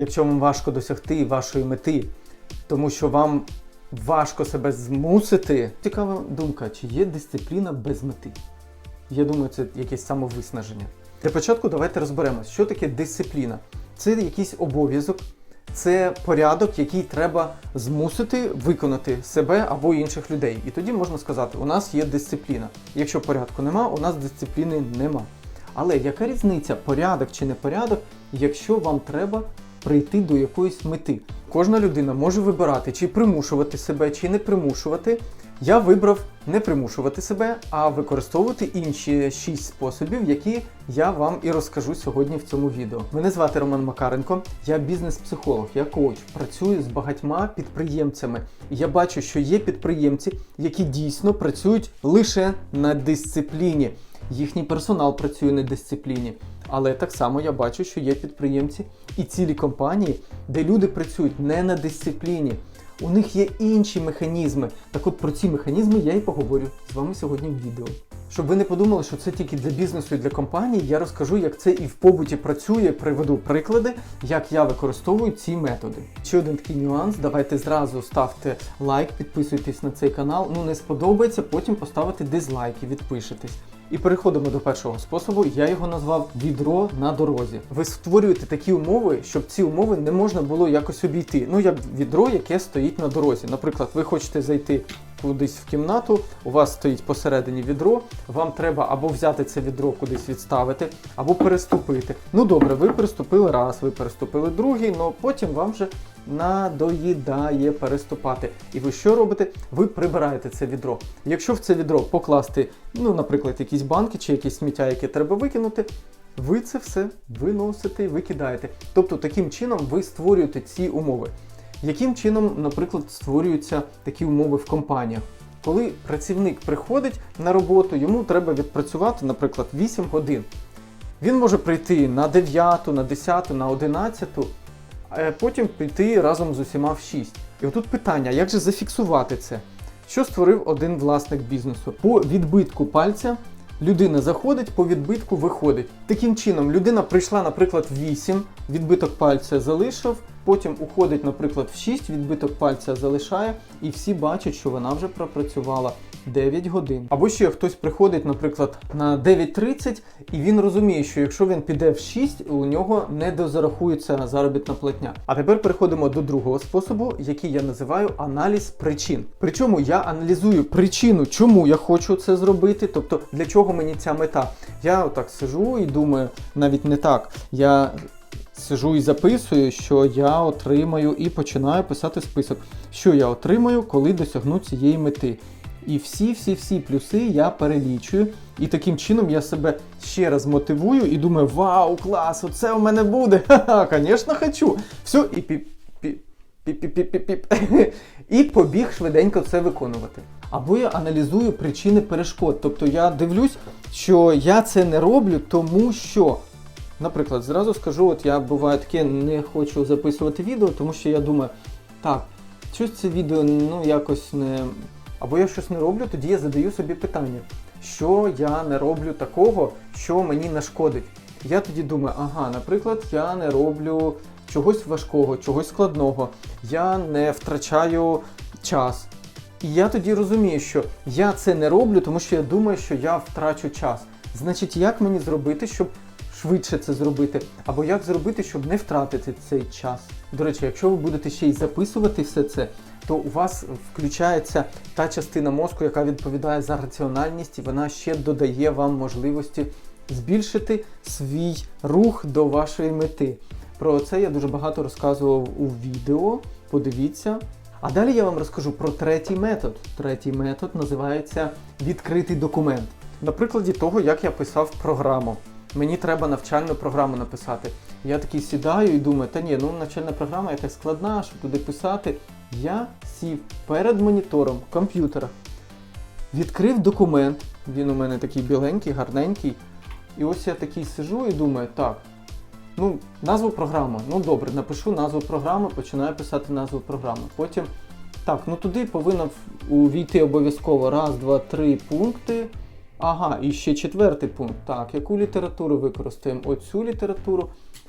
Якщо вам важко досягти вашої мети, тому що вам важко себе змусити. Цікава думка, чи є дисципліна без мети? Я думаю, це якесь самовиснаження. Для початку давайте розберемось, що таке дисципліна. Це якийсь обов'язок, це порядок, який треба змусити виконати себе або інших людей. І тоді можна сказати, у нас є дисципліна. Якщо порядку нема, у нас дисципліни нема. Але яка різниця, порядок чи не порядок, якщо вам треба прийти до якоїсь мети? Кожна людина може вибирати, чи примушувати себе, чи не примушувати. Я вибрав не примушувати себе, а використовувати інші шість способів, які я вам і розкажу сьогодні в цьому відео. Мене звати Роман Макаренко, я бізнес-психолог, я коуч, працюю з багатьма підприємцями. Я бачу, що є підприємці, які дійсно працюють лише на дисципліні. Їхній персонал працює на дисципліні. Але так само я бачу, що є підприємці і цілі компанії, де люди працюють не на дисципліні. У них є інші механізми. Так от про ці механізми я і поговорю з вами сьогодні в відео. Щоб ви не подумали, що це тільки для бізнесу і для компаній, я розкажу, як це і в побуті працює, приведу приклади, як я використовую ці методи. Ще один такий нюанс. Давайте зразу ставте лайк, підписуйтесь на цей канал. Ну не сподобається, потім поставите дизлайк і відпишетесь. І переходимо до першого способу. Я його назвав відро на дорозі. Ви створюєте такі умови, щоб ці умови не можна було якось обійти. Ну як відро, яке стоїть на дорозі. Наприклад, ви хочете зайти кудись в кімнату, у вас стоїть посередині відро. Вам треба або взяти це відро кудись відставити, або переступити. Ну добре, ви переступили раз, ви переступили другий, але потім вам вже надоїдає переступати. І ви що робите? Ви прибираєте це відро. Якщо в це відро покласти, ну, наприклад, якісь банки чи якісь сміття, яке треба викинути. Ви це все виносите і викидаєте. Тобто таким чином ви створюєте ці умови. Яким чином, наприклад, створюються такі умови в компаніях? Коли працівник приходить на роботу, йому треба відпрацювати, наприклад, 8 годин. Він може прийти на 9, на 10, на 11, а потім піти разом з усіма в 6. І отут питання, як же зафіксувати це? Що створив один власник бізнесу? По відбитку пальця людина заходить, по відбитку виходить. Таким чином, людина прийшла, наприклад, в 8, відбиток пальця залишив, потім уходить, наприклад, в 6, відбиток пальця залишає, і всі бачать, що вона вже пропрацювала 9 годин. Або ще хтось приходить, наприклад, на 9.30, і він розуміє, що якщо він піде в 6, у нього не дозарахується заробітна платня. А тепер переходимо до другого способу, який я називаю аналіз причин. Причому я аналізую причину, чому я хочу це зробити, тобто для чого мені ця мета. Я отак сижу і думаю, навіть не так. Я сижу і записую, що я отримаю, і починаю писати список, що я отримаю, коли досягну цієї мети. І всі-всі-всі плюси я перелічую. І таким чином я себе ще раз мотивую і думаю, вау, клас, оце у мене буде. Ха-ха, звісно, хочу. Все, і піп. Піп-піп-піп-піп. І побіг швиденько це виконувати. Або я аналізую причини перешкод. Тобто я дивлюсь, що я це не роблю, тому що. Наприклад, зразу скажу, от я буває таке не хочу записувати відео, тому що я думаю, так, щось це відео ну якось не. Або я щось не роблю, тоді я задаю собі питання, що я не роблю такого, що мені нашкодить. Я тоді думаю, ага, наприклад, я не роблю чогось важкого, чогось складного, я не втрачаю час. І я тоді розумію, що я це не роблю, тому що я думаю, що я втрачу час. Значить, як мені зробити, щоб швидше це зробити? Або як зробити, щоб не втратити цей час? До речі, якщо ви будете ще й записувати все це, то у вас включається та частина мозку, яка відповідає за раціональність, і вона ще додає вам можливості збільшити свій рух до вашої мети. Про це я дуже багато розказував у відео. Подивіться. А далі я вам розкажу про третій метод. Третій метод називається відкритий документ. На прикладі того, як я писав програму. Мені треба навчальну програму написати. Я такий сідаю і думаю, та ні, ну навчальна програма якась складна, щоб туди писати. Я сів перед монітором комп'ютера, відкрив документ. Він у мене такий біленький, гарненький. І ось я такий сижу і думаю, так, ну, назву програми. Ну добре, напишу назву програми, починаю писати назву програми. Потім, так, ну туди повинно увійти обов'язково раз, два, три пункти. Ага, і ще четвертий пункт. Так, яку літературу використаємо? Оцю літературу.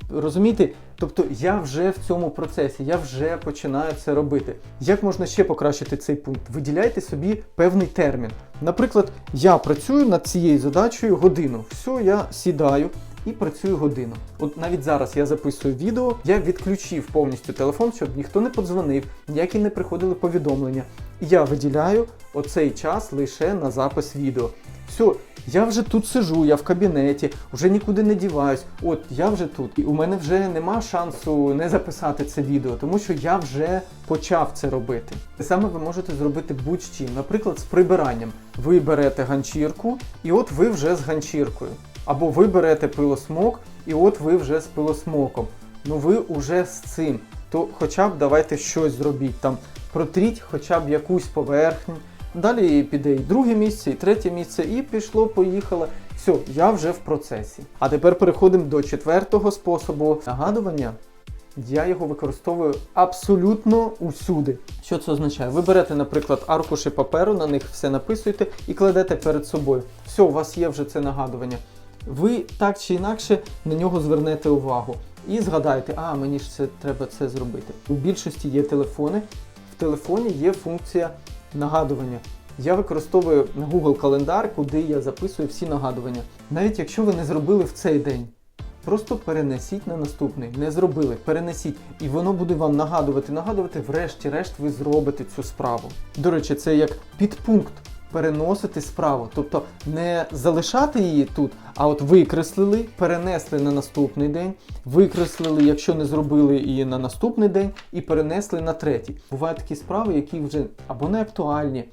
Розумієте? Тобто я вже в цьому процесі, я вже починаю це робити. Як можна ще покращити цей пункт? Виділяйте собі певний термін. Наприклад, я працюю над цією задачею годину. Все, я сідаю. І працюю годину. От навіть зараз я записую відео, я відключив повністю телефон, щоб ніхто не подзвонив, ніякі не приходили повідомлення. Я виділяю оцей час лише на запис відео. Все, я вже тут сижу, я в кабінеті, вже нікуди не діваюсь. От я вже тут. І у мене вже нема шансу не записати це відео, тому що я вже почав це робити. Те саме ви можете зробити будь-чим, наприклад, з прибиранням. Ви берете ганчірку, і от ви вже з ганчіркою. Або ви берете пилосмок, і от ви вже з пилосмоком. Ну ви вже з цим. То хоча б давайте щось зробіть там. Протріть хоча б якусь поверхню. Далі піде і друге місце, і третє місце, і пішло, поїхало. Все, я вже в процесі. А тепер переходимо до четвертого способу нагадування. Я його використовую абсолютно усюди. Що це означає? Ви берете, наприклад, аркуші паперу, на них все написуєте і кладете перед собою. Все, у вас є вже це нагадування. Ви так чи інакше на нього звернете увагу і згадаєте, а мені ж це треба це зробити. У більшості є телефони. Телефоні є функція нагадування. Я використовую Google календар, куди я записую всі нагадування. Навіть якщо ви не зробили в цей день, просто перенесіть на наступний. Не зробили, перенесіть, і воно буде вам нагадувати, нагадувати, врешті-решт ви зробите цю справу. До речі, це як підпункт переносити справу, тобто не залишати її тут, а от викреслили, перенесли на наступний день, викреслили, якщо не зробили і на наступний день, і перенесли на третій. Бувають такі справи, які вже або не актуальні,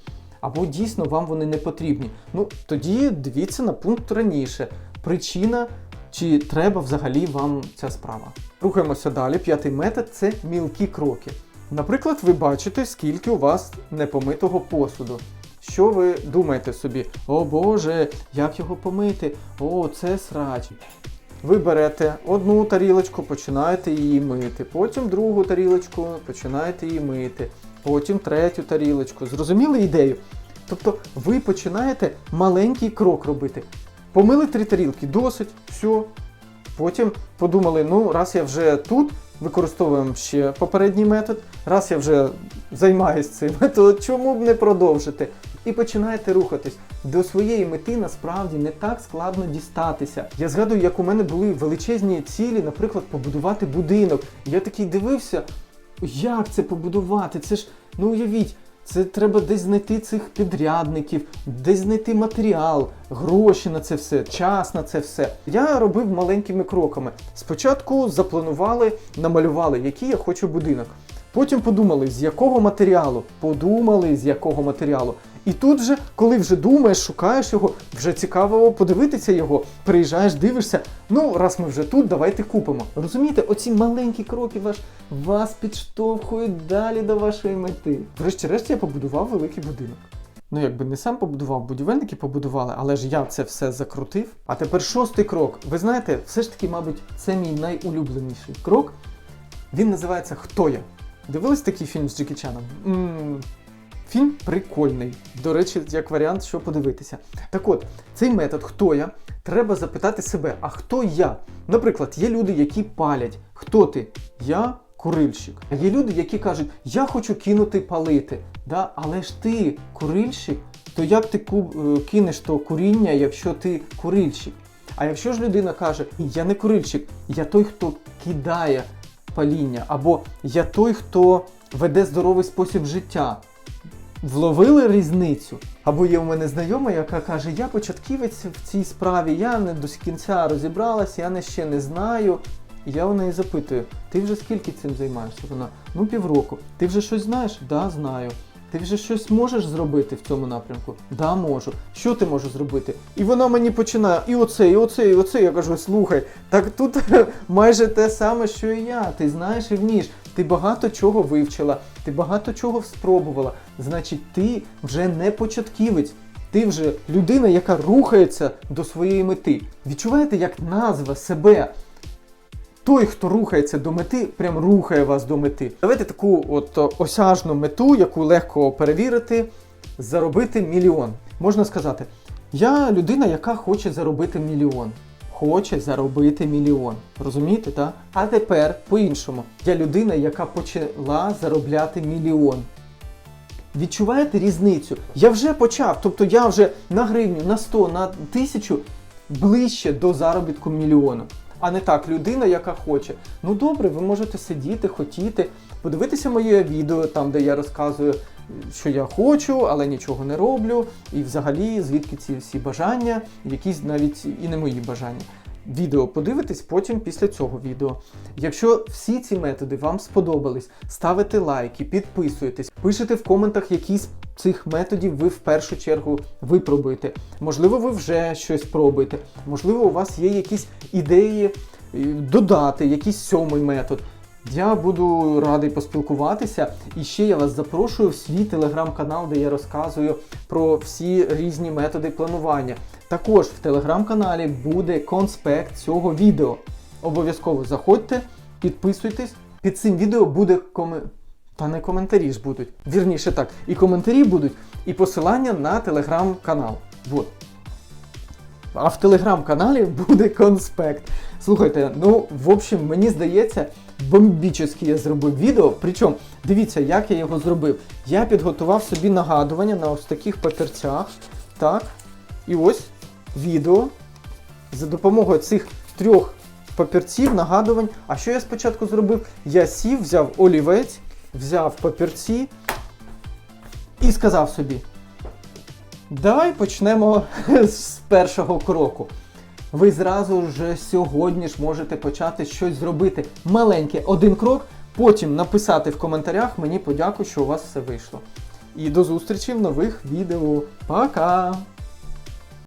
або дійсно вам вони не потрібні. Ну тоді дивіться на пункт раніше. Причина. Чи треба взагалі вам ця справа? Рухаємося далі. П'ятий метод це мілкі кроки. Наприклад, ви бачите, скільки у вас непомитого посуду. Що ви думаєте собі? О Боже, як його помити? О, це срач. Ви берете одну тарілочку, починаєте її мити, потім другу тарілочку, починаєте її мити, потім третю тарілочку. Зрозуміли ідею? Тобто ви починаєте маленький крок робити. Помили три тарілки, досить, все. Потім подумали, ну, раз я вже тут, використовуємо ще попередній метод, раз я вже займаюся цим, то чому б не продовжити? І починаєте рухатись. До своєї мети насправді не так складно дістатися. Я згадую, як у мене були величезні цілі, наприклад, побудувати будинок. Я такий дивився, як це побудувати? Це ж, ну уявіть, це треба десь знайти цих підрядників, десь знайти матеріал, гроші на це все, час на це все. Я робив маленькими кроками. Спочатку запланували, намалювали, який я хочу будинок. Потім подумали, з якого матеріалу. Подумали, з якого матеріалу. І тут же, коли вже думаєш, шукаєш його, вже цікаво подивитися його, приїжджаєш, дивишся. Ну, раз ми вже тут, давайте купимо. Розумієте, оці маленькі кроки ваш, вас підштовхують далі до вашої мети. Врешті-решт я побудував великий будинок. Ну, якби не сам побудував, будівельники побудували, але ж я це все закрутив. А тепер шостий крок. Ви знаєте, все ж таки, мабуть, це мій найулюбленіший крок. Він називається Хто я? Дивились такий фільм з Джекі Чаном? Фільм прикольний. До речі, як варіант, що подивитися. Так от, цей метод хто я? Треба запитати себе, а хто я? Наприклад, є люди, які палять. Хто ти? Я курильщик. А є люди, які кажуть, я хочу кинути палити. Да? Але ж ти курильщик, то як ти е, кинеш то куріння, якщо ти курильщик? А якщо ж людина каже, я не курильщик, я той, хто кидає паління, або я той, хто веде здоровий спосіб життя. Вловили різницю? Або є у мене знайома, яка каже, я початківець в цій справі, я не до кінця розібралася, я не ще не знаю. І я у неї запитую, ти вже скільки цим займаєшся? Вона, ну півроку. Ти вже щось знаєш? Да, знаю. Ти вже щось можеш зробити в цьому напрямку? Да, можу. Що ти можеш зробити? І вона мені починає, і оце, і оце, і оце. Я кажу, слухай, так тут майже те саме, що і я. Ти знаєш і вмієш. Ти багато чого вивчила, ти багато чого спробувала. Значить, ти вже не початківець. Ти вже людина, яка рухається до своєї мети. Відчуваєте, як назва себе той, хто рухається до мети, прям рухає вас до мети. Давайте таку от осяжну мету, яку легко перевірити, заробити мільйон. Можна сказати, Я людина, яка хоче заробити мільйон. Хоче заробити мільйон. Розумієте, так? А тепер по-іншому. Я людина, яка почала заробляти мільйон. Відчуваєте різницю? Я вже почав, тобто я вже на гривню, на 100, на тисячу ближче до заробітку мільйону. А не так, людина, яка хоче. Ну добре, ви можете сидіти, хотіти, подивитися моє відео, там, де я розказую, що я хочу, але нічого не роблю. І взагалі, звідки ці всі бажання, якісь навіть і не мої бажання. Відео подивитись потім після цього відео. Якщо всі ці методи вам сподобались, ставите лайки, підписуєтесь, пишете в коментах, які з цих методів ви в першу чергу випробуєте. Можливо, ви вже щось пробуєте, можливо, у вас є якісь ідеї е, додати, якийсь сьомий метод. Я буду радий поспілкуватися. І ще я вас запрошую в свій телеграм-канал, де я розказую про всі різні методи планування. Також в телеграм-каналі буде конспект цього відео. Обов'язково заходьте, підписуйтесь. Під цим відео буде коме... Та не коментарі ж будуть. Вірніше так, і коментарі будуть, і посилання на телеграм-канал. Вот. А в телеграм-каналі буде конспект. Слухайте, ну, в общем, мені здається, бомбічний я зробив відео. Причому, дивіться, як я його зробив. Я підготував собі нагадування на ось таких папірцях. Так. І ось відео за допомогою цих трьох папірців, нагадувань. А що я спочатку зробив? Я сів, взяв олівець, взяв папірці і сказав собі. Давай почнемо з першого кроку. Ви зразу ж сьогодні ж можете почати щось зробити. Маленьке один крок, потім написати в коментарях мені подяку, що у вас все вийшло. І до зустрічі в нових відео. Пока!